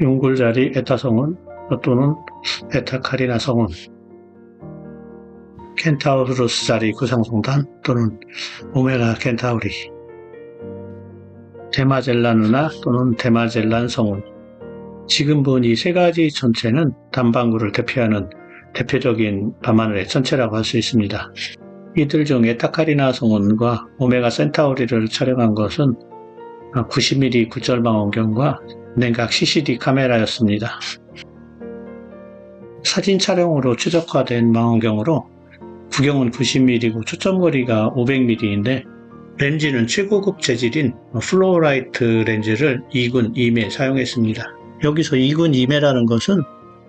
융골자리 에타성운 또는 에타카리나 성운 켄타우루스 자리 구상성단 또는 오메가 켄타우리 데마젤란 은하 또는 데마젤란 성운 지금 본 이 세 가지 천체는 단방구를 대표하는 대표적인 밤하늘의 천체라고 할 수 있습니다. 이들 중 에 타카리나 성운과 오메가 센타우리를 촬영한 것은 90mm 구절망 원경과 냉각 CCD 카메라였습니다. 사진 촬영으로 최적화된 망원경으로 구경은 90mm고 초점거리가 500mm인데 렌즈는 최고급 재질인 플로어라이트 렌즈를 2군 2매 사용했습니다. 여기서 2군 2매라는 것은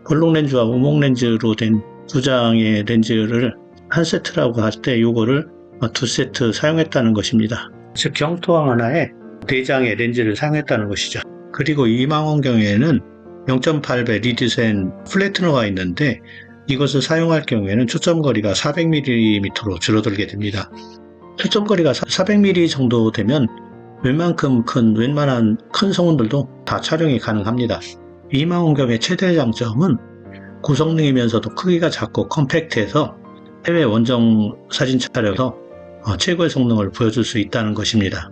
볼록 렌즈와 우목 렌즈로 된 두 장의 렌즈를 한 세트라고 할때 요거를 두 세트 사용했다는 것입니다. 즉 경토왕 하나에 네 장의 렌즈를 사용했다는 것이죠. 그리고 이 망원경에는 0.8배 리드센 플래트너가 있는데 이것을 사용할 경우에는 초점거리가 400mm로 줄어들게 됩니다. 초점거리가 400mm 정도 되면 웬만큼 큰 웬만한 큰 성운들도 다 촬영이 가능합니다. 이 망원경의 최대 장점은 고성능이면서도 크기가 작고 컴팩트해서 해외 원정 사진 촬영에서 어, 최고의 성능을 보여줄 수 있다는 것입니다.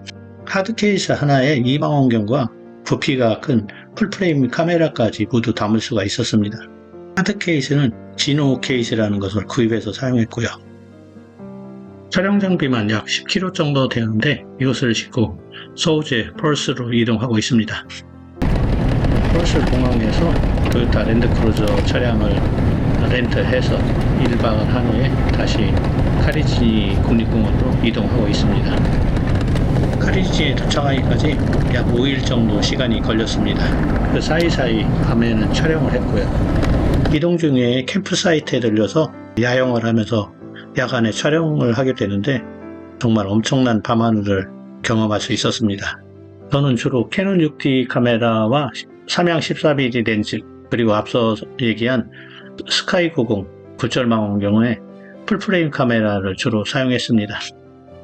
하드 케이스 하나에 이 망원경과 부피가 큰 풀프레임 카메라까지 모두 담을 수가 있었습니다. 하드 케이스는 지노 케이스라는 것을 구입해서 사용했고요. 촬영 장비만 약 10kg 정도 되는데 이것을 싣고 서울제 펄스로 이동하고 있습니다. 펄스 공항에서 토요타 랜드크루저 차량을 렌트해서 1박을 한 후에 다시 카리지 국립공원으로 이동하고 있습니다. 카리지에 도착하기까지 약 5일 정도 시간이 걸렸습니다. 그 사이사이 밤에는 촬영을 했고요. 이동 중에 캠프 사이트에 들려서 야영을 하면서 야간에 촬영을 하게 되는데 정말 엄청난 밤하늘을 경험할 수 있었습니다. 저는 주로 캐논 6D 카메라와 삼양 14mm 렌즈 그리고 앞서 얘기한 스카이 90 굴절망원경의 풀프레임 카메라를 주로 사용했습니다.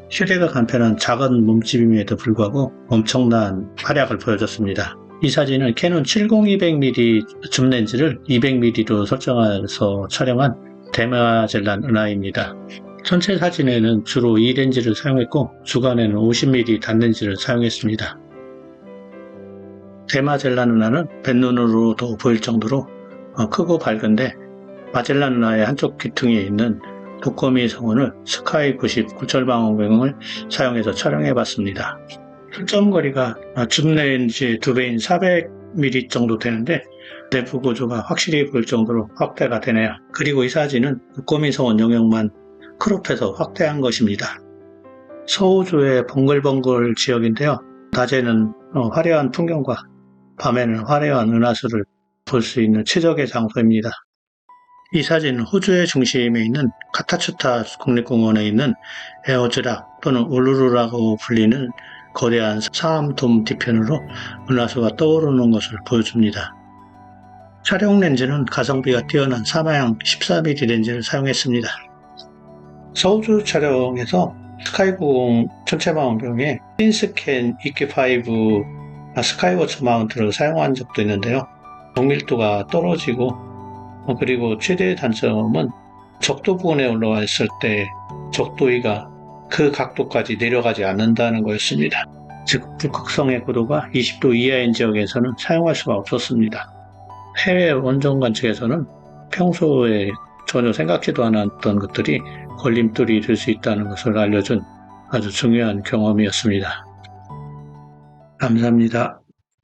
휴대가 간편한 작은 몸집임에도 불구하고 엄청난 활약을 보여줬습니다. 이 사진은 캐논 70-200mm 줌 렌즈를 200mm로 설정해서 촬영한 데마젤란 은하입니다. 전체 사진에는 주로 이 렌즈를 사용했고 주간에는 50mm 단렌즈를 사용했습니다. 데마젤란 은하는 뱃눈으로도 보일 정도로 어, 크고 밝은데 마젤란 은하의 한쪽 귀퉁이에 있는 독거미 성운을 스카이 90 굴절방원경을 사용해서 촬영해 봤습니다. 초점 거리가 줌 렌즈의 두 배인 400mm 정도 되는데 내부 구조가 확실히 보일 정도로 확대가 되네요. 그리고 이 사진은 독거미 성운 영역만 크롭해서 확대한 것입니다. 서호주의 벙글벙글 지역인데요. 낮에는 어, 화려한 풍경과 밤에는 화려한 은하수를 볼 수 있는 최적의 장소입니다. 이 사진은 호주의 중심에 있는 카타추타 국립공원에 있는 에어즈락 또는 울루루라고 불리는 거대한 사암돔 뒤편으로 은하수가 떠오르는 것을 보여줍니다. 촬영 렌즈는 가성비가 뛰어난 사마양 14mm 렌즈를 사용했습니다. 서우주 촬영에서 스카이공 천체망원경에 핀스캔 EQ5 스카이워처 마운트를 사용한 적도 있는데요. 정밀도가 떨어지고 어, 그리고 최대의 단점은 적도 부근에 올라와 있을 때 적도위가 그 각도까지 내려가지 않는다는 거였습니다. 즉 북극성의 고도가 20도 이하인 지역에서는 사용할 수가 없었습니다. 해외 원정 관 측에서는 평소에 전혀 생각지도 않았던 것들이 걸림돌이 될 수 있다는 것을 알려준 아주 중요한 경험이었습니다. 감사합니다.